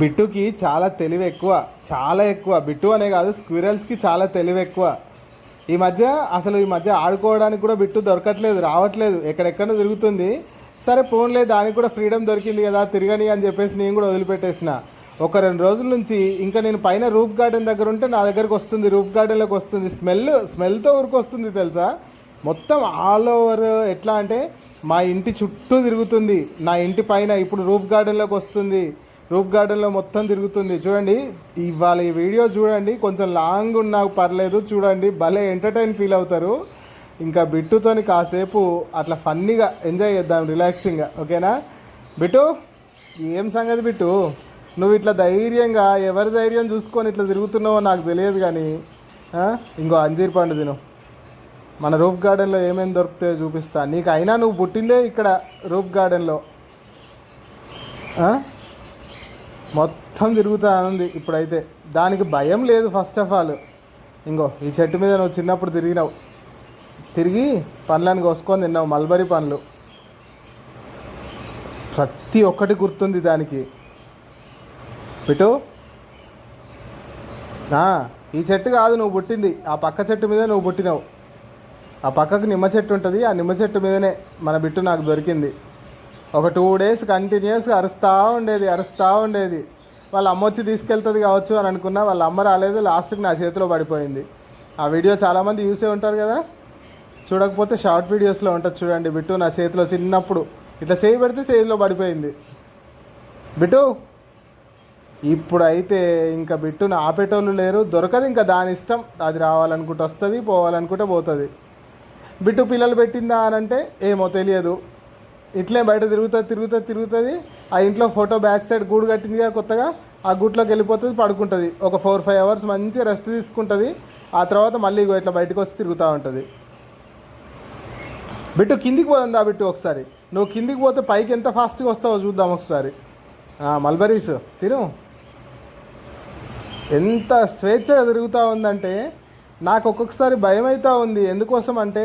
బిట్టుకి చాలా తెలివి ఎక్కువ చాలా ఎక్కువ. బిట్టు అనే కాదు స్క్విరల్స్కి చాలా తెలివి ఎక్కువ ఈ మధ్య అసలు ఈ మధ్య ఆడుకోవడానికి కూడా బిట్టు దొరకట్లేదు రావట్లేదు. ఎక్కడెక్కడ తిరుగుతుంది. సరే ఫోన్లే దానికి కూడా ఫ్రీడమ్ దొరికింది కదా తిరగని అని చెప్పేసి నేను కూడా వదిలిపెట్టేసిన. ఒక రెండు రోజుల నుంచి ఇంకా నేను పైన రూప్ గార్డెన్ దగ్గర ఉంటే నా దగ్గరకు వస్తుంది రూప్ గార్డెన్లోకి వస్తుంది. స్మెల్ స్మెల్తో ఊరికొస్తుంది తెలుసా? మొత్తం ఆల్ ఓవర్ ఎట్లా అంటే మా ఇంటి చుట్టూ తిరుగుతుంది. నా ఇంటి పైన ఇప్పుడు రూప్ గార్డెన్లోకి వస్తుంది. రూప్ గార్డెన్లో మొత్తం తిరుగుతుంది. చూడండి ఇవాళ ఈ వీడియో చూడండి కొంచెం లాంగ్ ఉన్నా పర్లేదు చూడండి భలే ఎంటర్టైన్ ఫీల్ అవుతారు. ఇంకా బిట్టుతోని కాసేపు అట్లా ఫన్నీగా ఎంజాయ్ చేద్దాం రిలాక్సింగ్గా ఓకేనా? బిట్టు ఏం సంగతి బిట్టు? నువ్వు ఇట్లా ధైర్యంగా ఎవరి ధైర్యం చూసుకొని ఇట్లా తిరుగుతున్నావో నాకు తెలియదు కానీ ఇంకో అంజీర్ పండు తిను. మన రూప్ గార్డెన్లో ఏమేమి దొరుకుతాయో చూపిస్తా. నీకు అయినా నువ్వు పుట్టిందే ఇక్కడ రూప్ గార్డెన్లో. మొత్తం తిరుగుతా ఉంది. ఇప్పుడైతే దానికి భయం లేదు ఫస్ట్ ఆఫ్ ఆల్ ఇంకో ఈ చెట్టు మీద నువ్వు చిన్నప్పుడు తిరిగినావు. తిరిగి పండ్లను కోసుకొని తిన్నావు మల్బరీ పండ్లు. ప్రతి ఒక్కటి గుర్తుంది దానికి. బిటు ఈ చెట్టు కాదు నువ్వు పుట్టింది. ఆ పక్క చెట్టు మీద నువ్వు పుట్టినావు. ఆ పక్కకు నిమ్మ చెట్టు ఉంటుంది. ఆ నిమ్మ చెట్టు మీదనే మన బిట్టు నాకు దొరికింది. ఒక టూ డేస్ కంటిన్యూస్గా అరుస్తూ ఉండేది అరుస్తూ ఉండేది. వాళ్ళ అమ్మ వచ్చి తీసుకెళ్తుంది కావచ్చు అని అనుకున్నా వాళ్ళ అమ్మ రాలేదు లాస్ట్కి నా చేతిలో పడిపోయింది. ఆ వీడియో చాలామంది చూసే ఉంటారు కదా? చూడకపోతే షార్ట్ వీడియోస్లో ఉంటుంది చూడండి బిట్టు నా చేతిలో చిన్నప్పుడు. ఇట్లా చేయి పెడితే చేతిలో పడిపోయింది. బిట్టు ఇప్పుడైతే ఇంకా బిట్టును ఆపేటోళ్ళు లేరు దొరకదు ఇంకా దాని ఇష్టం. అది రావాలనుకుంటే వస్తుంది పోవాలనుకుంటే పోతుంది. బిట్టు పిల్లలు పెట్టిందా అని అంటే ఏమో తెలియదు. ఇట్లే బయట తిరుగుతుంది తిరుగుతుంది తిరుగుతుంది. ఆ ఇంట్లో ఫోటో బ్యాక్ సైడ్ గూడు కట్టిందిగా కొత్తగా ఆ గూట్లోకి వెళ్ళిపోతుంది పడుకుంటుంది. ఒక ఫోర్ ఫైవ్ అవర్స్ మంచి రెస్ట్ తీసుకుంటుంది. ఆ తర్వాత మళ్ళీ ఇట్లా బయటకు వచ్చి తిరుగుతూ ఉంటుంది. బిట్టు కిందికి పోదా బిట్టు ఒకసారి? నువ్వు కిందికి పోతే పైకి ఎంత ఫాస్ట్గా వస్తావో చూద్దాం ఒకసారి. మల్బరీస్ తిను. ఎంత స్వేచ్ఛగా తిరుగుతూ ఉందంటే నాకు ఒక్కొక్కసారి భయం అవుతూ ఉంది. ఎందుకోసం అంటే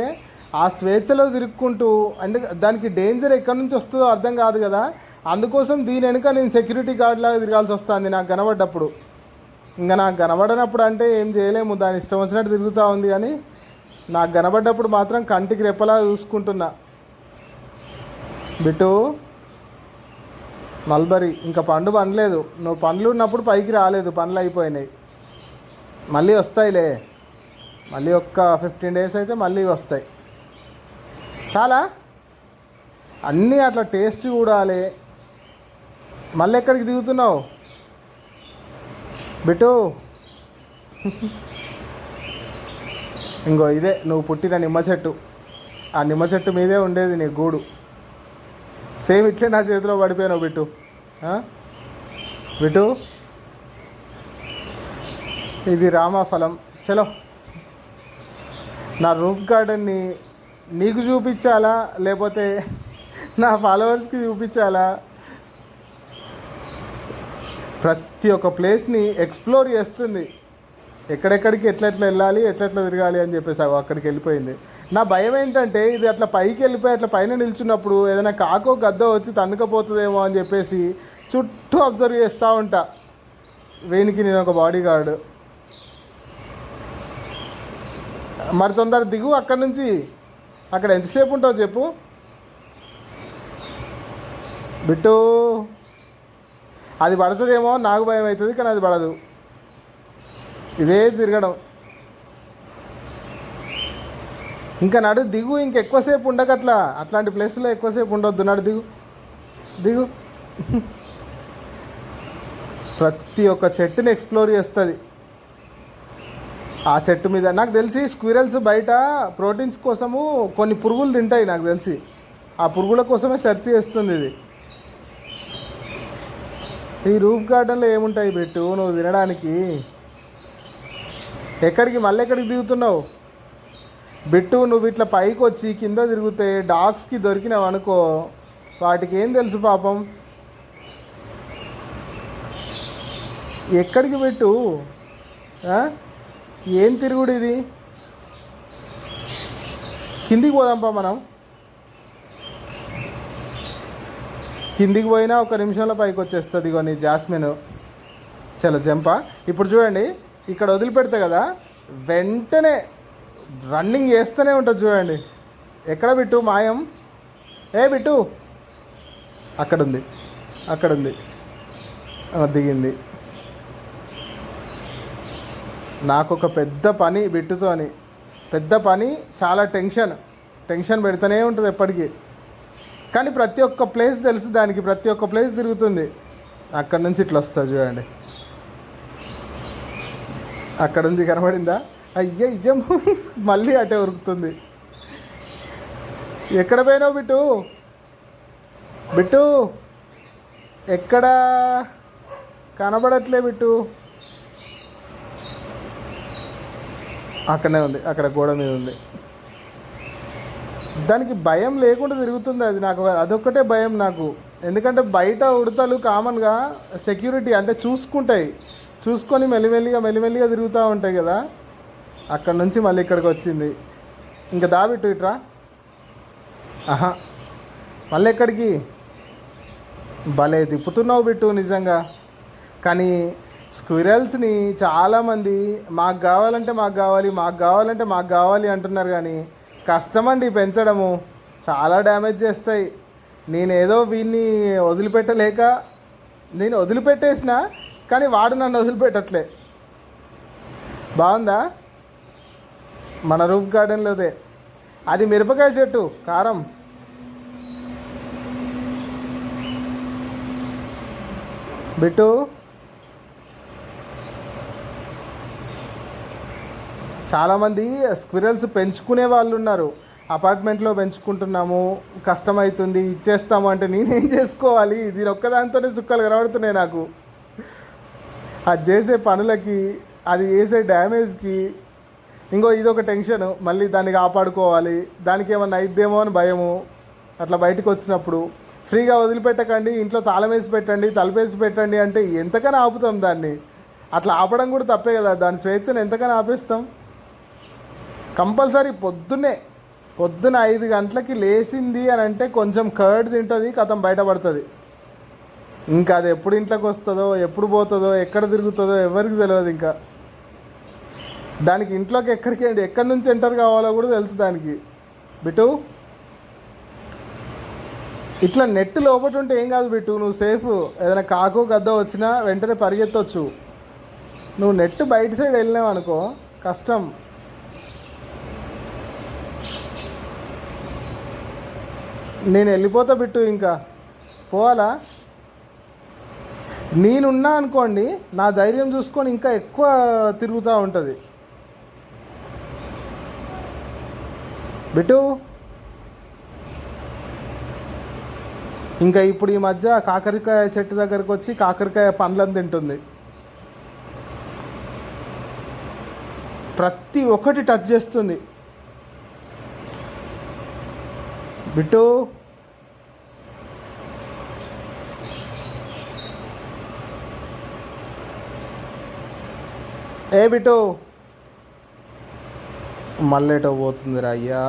ఆ స్వేచ్ఛలో తిరుక్కుంటూ అంటే దానికి డేంజర్ ఎక్కడి నుంచి వస్తుందో అర్థం కాదు కదా. అందుకోసం దీని వెనుక నేను సెక్యూరిటీ గార్డ్ లాగా తిరగాల్సి వస్తుంది నాకు కనబడ్డప్పుడు. ఇంకా నాకు కనబడనప్పుడు అంటే ఏం చేయలేము దాని ఇష్టం వచ్చినట్టు తిరుగుతూ ఉంది కానీ నాకు కనబడ్డప్పుడు మాత్రం కంటికి రెప్పలా చూసుకుంటున్నా. బిట్టు మల్బరీ ఇంకా పండు పండలేదు. నువ్వు పండ్లు ఉన్నప్పుడు పైకి రాలేదు పండ్లు అయిపోయినాయి. మళ్ళీ వస్తాయిలే. మళ్ళీ ఒక్క ఫిఫ్టీన్ డేస్ అయితే మళ్ళీ వస్తాయి. చాలా? అన్నీ అట్లా టేస్ట్ చూడాలి. మళ్ళీ ఎక్కడికి దిగుతున్నావు? బిట్టు. ఇంకో ఇదే నువ్వు పుట్టిన నిమ్మ చెట్టు. ఆ నిమ్మ చెట్టు మీదే ఉండేది నీ గూడు. సేమ్ ఇట్లే నా చేతిలో పడిపోయాను బిట్టు. బిట్టు. ఇది రామాఫలం. చలో. నా రూఫ్ గార్డెన్ని నీకు చూపించాలా? లేకపోతే నా ఫాలోవర్స్కి చూపించాలా? ప్రతి ఒక్క ప్లేస్ని ఎక్స్ప్లోర్ చేస్తుంది. ఎక్కడెక్కడికి ఎట్లెట్లా వెళ్ళాలి ఎట్లెట్లా తిరగాలి అని చెప్పేసి అగో అక్కడికి వెళ్ళిపోయింది. నా భయం ఏంటంటే ఇది అట్లా పైకి వెళ్ళిపోయి అట్లా పైన నిల్చున్నప్పుడు ఏదైనా కాకో గద్ద వచ్చి తన్నుకపోతుందేమో అని చెప్పేసి చుట్టూ అబ్జర్వ్ చేస్తూ ఉంటా. వేనికి నేను ఒక బాడీ గార్డు మరి తొందర దిగు అక్కడి నుంచి. అక్కడ ఎంతసేపు ఉంటావు చెప్పు. బిట్టు. అది పడుతుందేమో నాకు భయం అవుతుంది కానీ అది పడదు. ఇదే తిరగడం. ఇంకా నడు దిగు ఇంకెక్కువసేపు ఉండకట్లా అట్లాంటి ప్లేస్లో ఎక్కువసేపు ఉండొద్దు. నడు దిగు. దిగు. ప్రతి ఒక్క చెట్టుని ఎక్స్ప్లోర్ చేస్తుంది. ఆ చెట్టు మీద. నాకు తెలిసి స్క్విరల్స్ బయట ప్రోటీన్స్ కోసము కొన్ని పురుగులు తింటాయి నాకు తెలిసి. ఆ పురుగుల కోసమే సెర్చ్ చేస్తుంది ఇది. ఈ రూఫ్ గార్డెన్లో ఏముంటాయి పెట్టు? నువ్వు తినడానికి. ఎక్కడికి మళ్ళీ ఎక్కడికి దిగుతున్నావు? బిట్టు నువ్వు ఇట్లా పైకి వచ్చి కింద తిరిగితే డాగ్స్కి దొరికినావు అనుకో. వాటికి ఏం తెలుసు పాపం? ఎక్కడికి పెట్టు? ఏం తిరుగుడు ఇది? కిందికి పోదాంపా మనం. కిందికి పోయినా ఒక నిమిషంలో పైకి వచ్చేస్తుంది ఇగో జాస్మిన్ చలో జంప. ఇప్పుడు చూడండి ఇక్కడ వదిలిపెడితే కదా వెంటనే రన్నింగ్ చేస్తూనే ఉంటుంది చూడండి. ఎక్కడ బిట్టు? మాయం? ఏ బిట్టు? అక్కడ ఉంది అక్కడ ఉంది దిగింది. నాకు ఒక పెద్ద పని బిట్టుతో అని. పెద్ద పని చాలా టెన్షన్. టెన్షన్ పెడుతూనే ఉంటుంది ఎప్పటికీ. కానీ ప్రతి ఒక్క ప్లేస్ తెలుసు దానికి ప్రతి ఒక్క ప్లేస్ తిరుగుతుంది. అక్కడ నుంచి ఇట్లా వస్తుంది చూడండి. అక్కడ నుంచి కనబడిందా? అయ్యే ఇజం మళ్ళీ అటే ఉరుకుతుంది. ఎక్కడ పోయినావు బిట్టు? బిట్టు ఎక్కడ? కనబడట్లే బిట్టు. అక్కడనే ఉంది అక్కడ గోడ మీద ఉంది. దానికి భయం లేకుండా తిరుగుతుంది అది నాకు అదొక్కటే భయం నాకు. ఎందుకంటే బయట ఉడతలు కామన్గా సెక్యూరిటీ అంటే చూసుకుంటాయి. చూసుకొని మెల్లిమెల్లిగా మెల్లిమెల్లిగా తిరుగుతూ ఉంటాయి కదా. అక్కడ నుంచి మళ్ళీ ఇక్కడికి వచ్చింది. ఇంకా దాబిట్టు ఇట్రా. ఆహా. మళ్ళీ ఎక్కడికి? భలే తిప్పుతున్నావు బిట్టు నిజంగా. కానీ స్క్విరల్స్ని చాలామంది మాకు కావాలంటే మాకు కావాలి మాకు కావాలంటే మాకు కావాలి అంటున్నారు కానీ కష్టమండి పెంచడము. చాలా డ్యామేజ్ చేస్తాయి. నేనేదో వీన్ని వదిలిపెట్టలేక నేను వదిలిపెట్టేసిన కానీ వాడు నన్ను వదిలిపెట్టట్లే. బాగుందా? మన రూఫ్ గార్డెన్లోదే. అది మిరపకాయ చెట్టు కారం. బిట్టు. చాలామంది స్క్విరల్స్ పెంచుకునే వాళ్ళు ఉన్నారు. అపార్ట్మెంట్లో పెంచుకుంటున్నాము కష్టమవుతుంది ఇచ్చేస్తాము అంటే నేనేం చేసుకోవాలి? దీని ఒక్కదాంతోనే సుక్కలు కనబడుతున్నాయి నాకు. అది చేసే పనులకి అది చేసే డ్యామేజ్కి ఇంకో ఇదొక టెన్షన్. మళ్ళీ దాన్ని కాపాడుకోవాలి. దానికి ఏమన్నా అయిద్దేమో అని భయము. అట్లా బయటకు వచ్చినప్పుడు ఫ్రీగా వదిలిపెట్టకండి ఇంట్లో తాళం వేసి పెట్టండి తలుపేసి పెట్టండి అంటే ఎంతకైనా ఆపుతాం దాన్ని? అట్లా ఆపడం కూడా తప్పే కదా. దాని స్వేచ్ఛను ఎంతకైనా ఆపేస్తాం? కంపల్సరీ పొద్దున్నే పొద్దున ఐదు గంటలకి లేచింది అని అంటే కొంచెం కర్డ్ తింటుంది కథం బయటపడుతుంది. ఇంకా అది ఎప్పుడు ఇంట్లోకి వస్తుందో ఎప్పుడు పోతుందో ఎక్కడ తిరుగుతుందో ఎవరికి తెలియదు ఇంకా. దానికి ఇంట్లోకి ఎక్కడికి ఎక్కడి నుంచి ఎంటర్ కావాలో కూడా తెలుసు దానికి. బిటు ఇట్లా నెట్ లోపల ఉంటే ఏం కాదు బిట్టు నువ్వు సేఫ్ ఏదైనా కాకు గద్ద వచ్చినా వెంటనే పరిగెత్తవచ్చు నువ్వు నెట్ బయట సైడ్ వెళ్ళినావు అనుకో కష్టం. నేను వెళ్ళిపోతా బిట్టు ఇంకా. పోవాలా? నేనున్నా అనుకోండి నా ధైర్యం చూసుకొని ఇంకా ఎక్కువ తిరుగుతూ ఉంటుంది. బిట్టు? ఇంకా ఇప్పుడు ఈ మధ్య కాకరకాయ చెట్టు దగ్గరకు వచ్చి కాకరకాయ పండ్లను తింటుంది. ప్రతి ఒక్కటి టచ్ చేస్తుంది. బిట్టు. ఏ బిట్టు. మళ్ళేటో పోతుందిరా అయ్యా.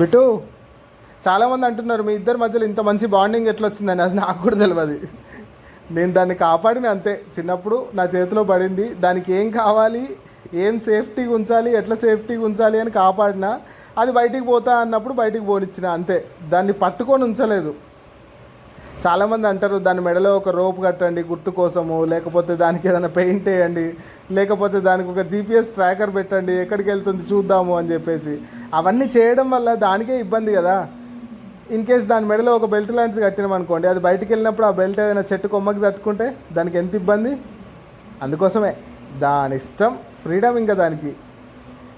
బిట్టు చాలామంది అంటున్నారు మీ ఇద్దరి మధ్యలో ఇంత మంచి బాండింగ్ ఎట్లా వచ్చిందని అది నాకు కూడా తెలియదు నేను దాన్ని కాపాడిన అంతే. చిన్నప్పుడు నా చేతిలో పడింది దానికి ఏం కావాలి? ఏం సేఫ్టీగా ఉంచాలి ఎట్లా సేఫ్టీగా ఉంచాలి అని కాపాడిన అది బయటికి పోతా అన్నప్పుడు బయటికి పోనిచ్చిన అంతే. దాన్ని పట్టుకొని ఉంచలేదు. చాలామంది అంటారు దాని మెడలో ఒక రోప్ కట్టండి గుర్తు కోసము లేకపోతే దానికి ఏదైనా పెయింట్ వేయండి లేకపోతే దానికి ఒక జీపీఎస్ ట్రాకర్ పెట్టండి ఎక్కడికి వెళ్తుంది చూద్దాము అని చెప్పేసి. అవన్నీ చేయడం వల్ల దానికే ఇబ్బంది కదా. ఇన్ కేస్ దాని మెడలో ఒక బెల్ట్ లాంటిది కట్టినాం అనుకోండి అది బయటికి వెళ్ళినప్పుడు ఆ బెల్ట్ ఏదైనా చెట్టు కొమ్మకి తట్టుకుంటే దానికి ఎంత ఇబ్బంది? అందుకోసమే. దాని ఇష్టం ఫ్రీడమ్ ఇంకా దానికి.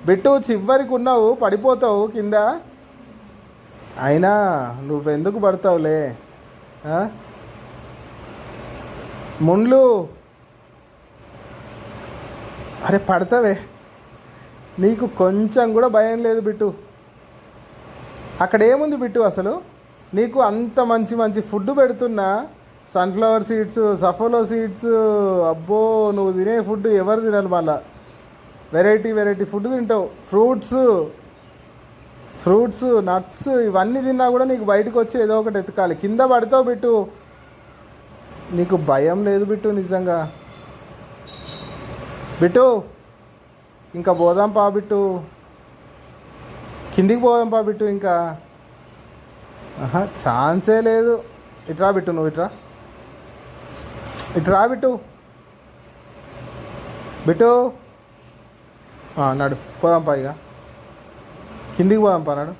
బిట్టు చివరికి ఉన్నావు పడిపోతావు కింద. అయినా నువ్వెందుకు పడతావులే? ముండ్లు అరే పడతావే. నీకు కొంచెం కూడా భయం లేదు బిట్టు. అక్కడ ఏముంది బిట్టు అసలు? నీకు అంత మంచి మంచి ఫుడ్ పెడుతున్నా. సన్ఫ్లవర్ సీడ్స్ సఫోలో సీడ్స్. అబ్బో నువ్వు తినే ఫుడ్ ఎవరు తినాలి మళ్ళీ? వెరైటీ వెరైటీ ఫుడ్ తింటావు. ఫ్రూట్స్ ఫ్రూట్స్ నట్స్ ఇవన్నీ తిన్నా కూడా నీకు బయటకు వచ్చి ఏదో ఒకటి ఎతకాలి. కింద పడతావు బిట్టు. నీకు భయం లేదు బిట్టు నిజంగా. బిట్టు ఇంకా పోదాం పా బిట్టు. కిందికి పోదాం పా బిట్టు ఇంకా. ఆహా ఛాన్సే లేదు. ఇట్రా బిట్టు నువ్వు ఇట్రా ఇట్రా బిట్టు. బిట్టు నడు. పోదాంపా ఇక. కిందికి పోదాంపా నడు.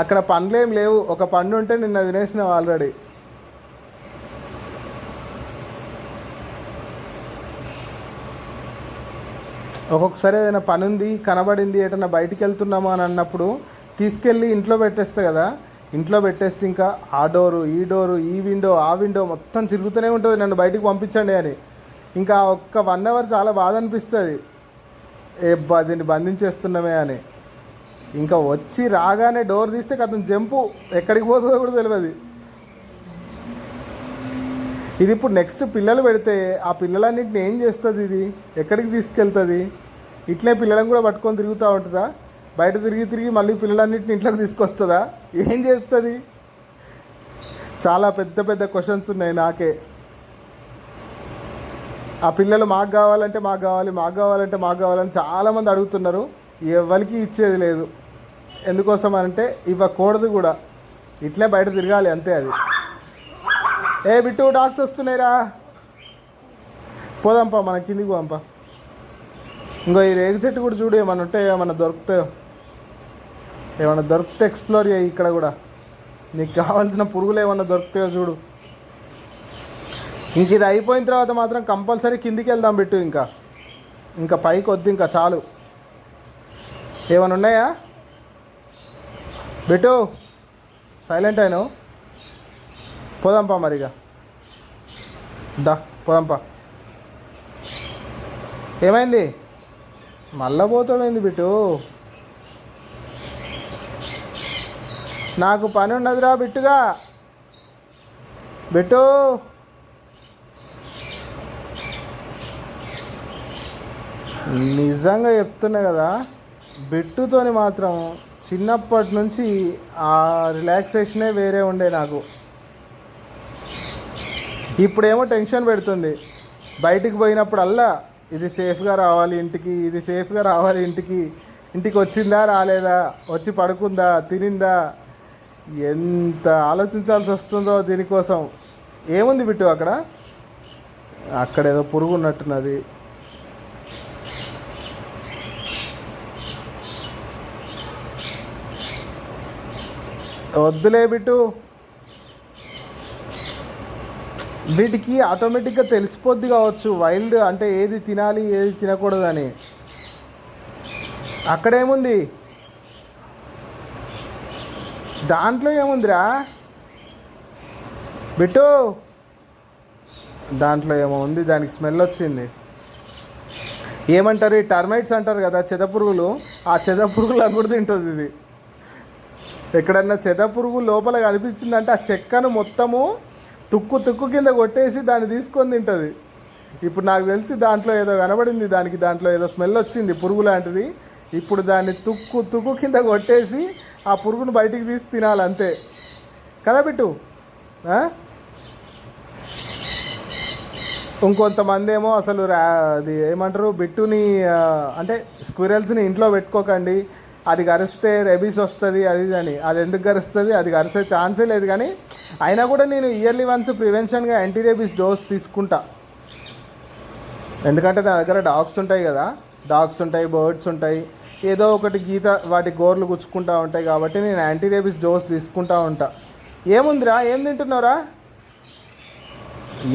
అక్కడ పండ్లు ఏం లేవు. ఒక పండు ఉంటే నిన్న తినేసినావు ఆల్రెడీ ఒక్కొక్కసారి ఏదైనా పని ఉంది కనబడింది ఎటన్నా బయటికి వెళ్తున్నామా అని అన్నప్పుడు తీసుకెళ్ళి ఇంట్లో పెట్టేస్తా కదా. ఇంట్లో పెట్టేస్తే ఇంకా ఆ డోరు ఈ డోరు ఈ విండో ఆ విండో మొత్తం తిరుగుతూనే ఉంటుంది. నన్ను బయటికి పంపించండి అని. ఇంకా ఒక్క వన్ అవర్ చాలా బాధ అనిపిస్తుంది. ఏ దీన్ని బంధించేస్తున్నామే అని. ఇంకా వచ్చి రాగానే డోర్ తీస్తే అతను జంపు. ఎక్కడికి పోతుందో కూడా తెలియదు ఇది ఇప్పుడు నెక్స్ట్ పిల్లలు పెడితే ఆ పిల్లలన్నింటిని ఏం చేస్తుంది ఇది? ఎక్కడికి తీసుకెళ్తుంది? ఇట్లే పిల్లలను కూడా పట్టుకొని తిరుగుతూ ఉంటుందా? బయట తిరిగి తిరిగి మళ్ళీ పిల్లలన్నింటిని ఇంట్లోకి తీసుకొస్తుందా? ఏం చేస్తుంది? చాలా పెద్ద పెద్ద క్వశ్చన్స్ ఉన్నాయి నాకే. ఆ పిల్లలు మాకు కావాలంటే మాకు కావాలి మాకు కావాలంటే మాకు కావాలని చాలామంది అడుగుతున్నారు. ఎవరికి ఇచ్చేది లేదు. ఎందుకోసం అంటే ఇవ్వకూడదు కూడా. ఇట్లే బయట తిరగాలి అంతే అది. ఏ బిట్టు డాగ్స్ వస్తున్నాయిరా. పోదాంపా మన కిందికి పోదాంపా. ఇంకో ఈ రేగు చెట్టు కూడా చూడు ఏమన్నా ఉంటాయో ఏమన్నా దొరుకుతాయో. ఏమైనా దొరికితే ఎక్స్ప్లోర్ చేయి ఇక్కడ కూడా. నీకు కావాల్సిన పురుగులు ఏమన్నా దొరుకుతాయో చూడు. ఇంక ఇది అయిపోయిన తర్వాత మాత్రం కంపల్సరీ కిందికి వెళ్దాం బిట్టు ఇంకా. ఇంకా పైకి వద్దు ఇంకా చాలు. ఏమైనా ఉన్నాయా? బిట్టు సైలెంట్ అయినావు. పోదాంపా మరిగా. దా పోదాంపా ఏమైంది? మళ్ళా పోతామైంది బిట్టు? నాకు పని ఉన్నదిరా బిట్టుగా. బిట్టు. నిజంగా చెప్తున్నా కదా బిట్టుతోని మాత్రం చిన్నప్పటి నుంచి ఆ రిలాక్సేషనే వేరే ఉండే నాకు. ఇప్పుడేమో టెన్షన్ పెడుతుంది. బయటికి పోయినప్పుడల్లా ఇది సేఫ్గా రావాలి ఇంటికి ఇది సేఫ్గా రావాలి ఇంటికి ఇంటికి వచ్చిందా రాలేదా వచ్చి పడుకుందా తినిందా ఎంత ఆలోచించాల్సి వస్తుందో దీనికోసం. ఏముంది బిట్టు అక్కడ? అక్కడ ఏదో పురుగు ఉన్నట్టున్నది వద్దులే బిట్టు. వీటికి ఆటోమేటిక్గా తెలిసిపోద్ది కావచ్చు. వైల్డ్ అంటే ఏది తినాలి ఏది తినకూడదని. అక్కడేముంది? దాంట్లో ఏముందిరా? బిట్టు! దాంట్లో ఏమో ఉంది దానికి స్మెల్ వచ్చింది. ఏమంటారు ఈ టర్మైట్స్ అంటారు కదా చెదపురుగులు. ఆ చెదపురుగులు కూడా తింటుంది ఇది. ఎక్కడన్నా చెదపురుగు లోపల కనిపించిందంటే ఆ చెక్కను మొత్తము తుక్కు తుక్కు కింద కొట్టేసి దాన్ని తీసుకొని తింటుంది. ఇప్పుడు నాకు తెలిసి దాంట్లో ఏదో కనబడింది దానికి దాంట్లో ఏదో స్మెల్ వచ్చింది పురుగు లాంటిది. ఇప్పుడు దాన్ని తుక్కు తుక్కు కింద కొట్టేసి ఆ పురుగును బయటికి తీసి తినాలి అంతే. కదా బిట్టు? ఇంకొంతమంది ఏమో అసలు రా అది ఏమంటారు బిట్టుని అంటే స్క్విరల్స్ని ఇంట్లో పెట్టుకోకండి. అది గరిస్తే రెబీస్ వస్తుంది అది అని. అది ఎందుకు గరుస్తుంది? అది గరిసే ఛాన్సే లేదు కానీ అయినా కూడా నేను ఇయర్లీ వన్స్ ప్రివెన్షన్గా యాంటీ రేబీస్ డోస్ తీసుకుంటా. ఎందుకంటే నా దగ్గర డాగ్స్ ఉంటాయి కదా. డాగ్స్ ఉంటాయి బర్డ్స్ ఉంటాయి. ఏదో ఒకటి గీత వాటి గోర్లు గుచ్చుకుంటా ఉంటాయి కాబట్టి నేను యాంటీ రేబీస్ డోస్ తీసుకుంటా ఉంటా. ఏముందిరా? ఏం తింటున్నావురా?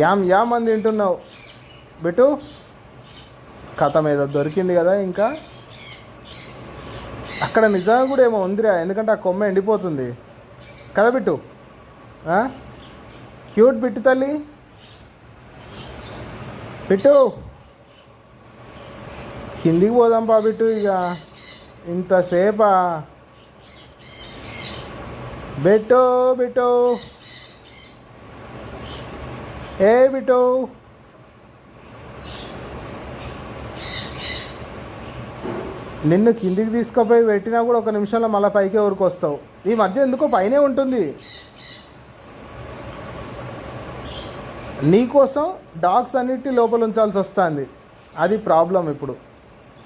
యామ్ యామ్ అని తింటున్నావు. బిట్టు కథం ఏదో దొరికింది కదా ఇంకా. అక్కడ నిజంగా కూడా ఏమో ఉందిరా ఎందుకంటే ఆ కొమ్మ ఎండిపోతుంది. కదా బిట్టు? క్యూట్ బిట్టు తల్లి. బిట్టు కిందికి పోదాం పా బిట్టు ఇక. ఇంతసేపా? బిట్టు బిటో ఏ బిటో నిన్ను కిందికి తీసుకుపోయి పెట్టినా కూడా ఒక నిమిషంలో మళ్ళీ పైకి ఎవరికి వస్తావు? ఈ మధ్య ఎందుకో పైనే ఉంటుంది. నీకోసం డాగ్స్ అన్నిటి లోపల ఉంచాల్సి వస్తుంది. అది ప్రాబ్లం ఇప్పుడు.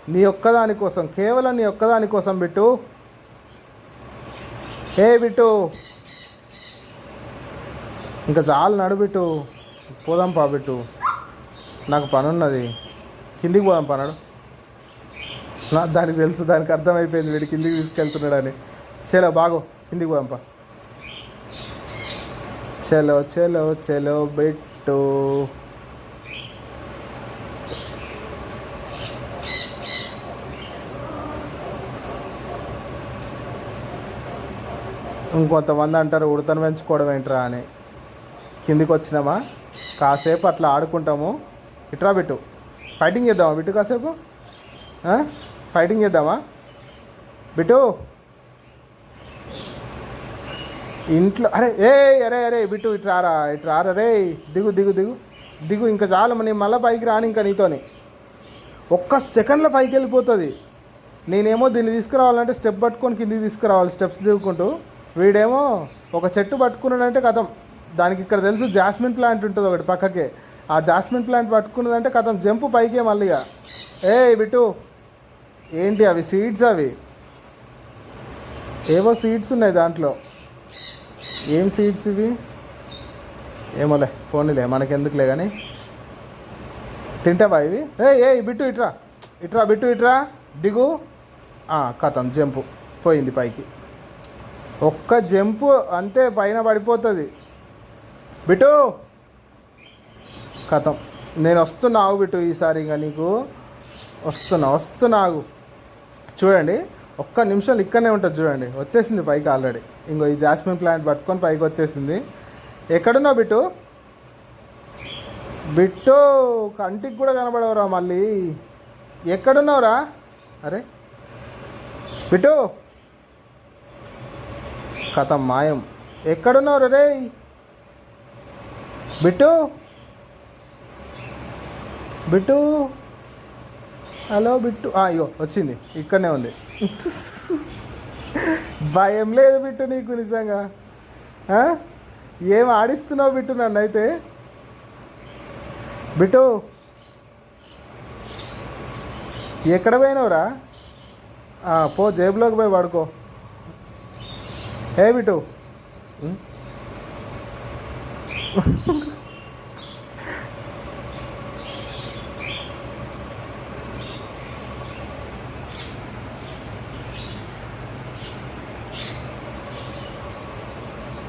నీ ఒక్కదాని కోసం కేవలం నీ ఒక్కదాని కోసం బిట్టు. ఏ బిట్టు. ఇంకా చాలు నడుబిట్టు పోదాం పా బిట్టు. నాకు పని ఉన్నది కిందికి పోదాం పన్నాడు నా దానికి తెలుసు దానికి అర్థమైపోయింది వీడు కిందికి తీసుకెళ్తున్నాడని చలో బాగో. కిందికి పోదాంపా చలో చలో చలో బిట్టు. ఇంకొంతమంది అంటారు ఉడతను పెంచుకోవడం ఏంట్రా అని. కిందికి వచ్చినామా కాసేపు అట్లా ఆడుకుంటాము. ఇట్రా బిట్టు. ఫైటింగ్ చేద్దామా బిట్టు కాసేపు? ఫైటింగ్ చేద్దామా? బిట్టు! ఇంట్లో అరే ఏ అరే అరే బిట్టు ఇటు రారా ఇటు రారా రే దిగు దిగు దిగు దిగు ఇంకా చాలు నేను మళ్ళీ పైకి రాను ఇంకా నీతోని. ఒక్క సెకండ్లో పైకి వెళ్ళిపోతుంది నేనేమో దీన్ని తీసుకురావాలంటే స్టెప్ పట్టుకొని కిందికి తీసుకురావాలి స్టెప్స్ దిగుకుంటూ వీడేమో ఒక చెట్టు పట్టుకున్నాడంటే కథం. దానికి ఇక్కడ తెలుసు జాస్మిన్ ప్లాంట్ ఉంటుంది ఒకటి పక్కకే. ఆ జాస్మిన్ ప్లాంట్ పట్టుకున్నదంటే కథం. జంపు పైకే మళ్ళీగా ఏ బిట్టు ఏంటి అవి సీడ్స్ అవి? ఏవో సీడ్స్ ఉన్నాయి దాంట్లో. ఏం సీడ్స్ ఇవి? ఏమోలే పోనీలే మనకెందుకులే కానీ తింటావా ఇవి? ఏ ఏ బిట్టు ఇట్రా. ఇట్రా బిట్టు ఇట్రా. దిగు. కథం జంపు. పోయింది పైకి. ఒక్క జంపు అంతే పైన పడిపోతుంది. బిట్టు! కథం. నేను వస్తున్నావు బిట్టు ఈసారి ఇంకా నీకు. వస్తున్నా వస్తున్నావు చూడండి ఒక్క నిమిషం ఇక్కడనే ఉంటుంది చూడండి. వచ్చేసింది పైకి ఆల్రెడీ. ఇంకో ఈ జాస్మిన్ ప్లాంట్ పట్టుకొని పైకి వచ్చేసింది. ఎక్కడున్నావు బిట్టు? బిట్టు కంటికి కూడా కనబడవరా మళ్ళీ. ఎక్కడున్నావురా? అరే. బిట్టు! కథ మాయం. ఎక్కడున్నారు రే? బిట్టు? బిట్టు? హలో బిట్టు. అయ్యో వచ్చింది. ఇక్కడనే ఉంది. భయం లేదు బిట్టు నీకు నిజంగా. ఏం ఆడిస్తున్నావు బిట్టు నన్ను అయితే? బిట్టు? ఎక్కడ పోయినావురా? పో జేబులోకి పోయి పడుకో. ఏ బిట్టు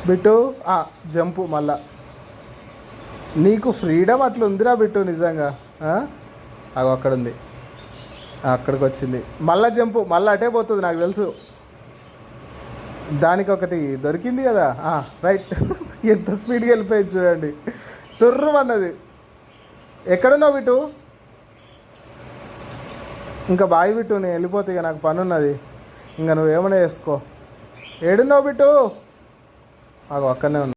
బిట్టు ఆ, జంపు మళ్ళా. నీకు ఫ్రీడమ్ అట్లా ఉందిరా బిట్టు నిజంగా ఆ? అక్కడ ఉంది అక్కడికి వచ్చింది మళ్ళా జంపు మళ్ళీ అటే పోతుంది నాకు తెలుసు. దానికి ఒకటి దొరికింది కదా? రైట్ ఎంత స్పీడ్గా వెళ్ళిపోయింది చూడండి. తుర్రు అన్నది. ఎక్కడున్నావు విటు? ఇంకా బాయి విటు నేను వెళ్ళిపోతే ఇక నాకు పని ఉన్నది ఇంకా నువ్వేమైనా చేసుకో. ఏడున్నావు బిట్టు అగో అక్కడనే ఉన్నా.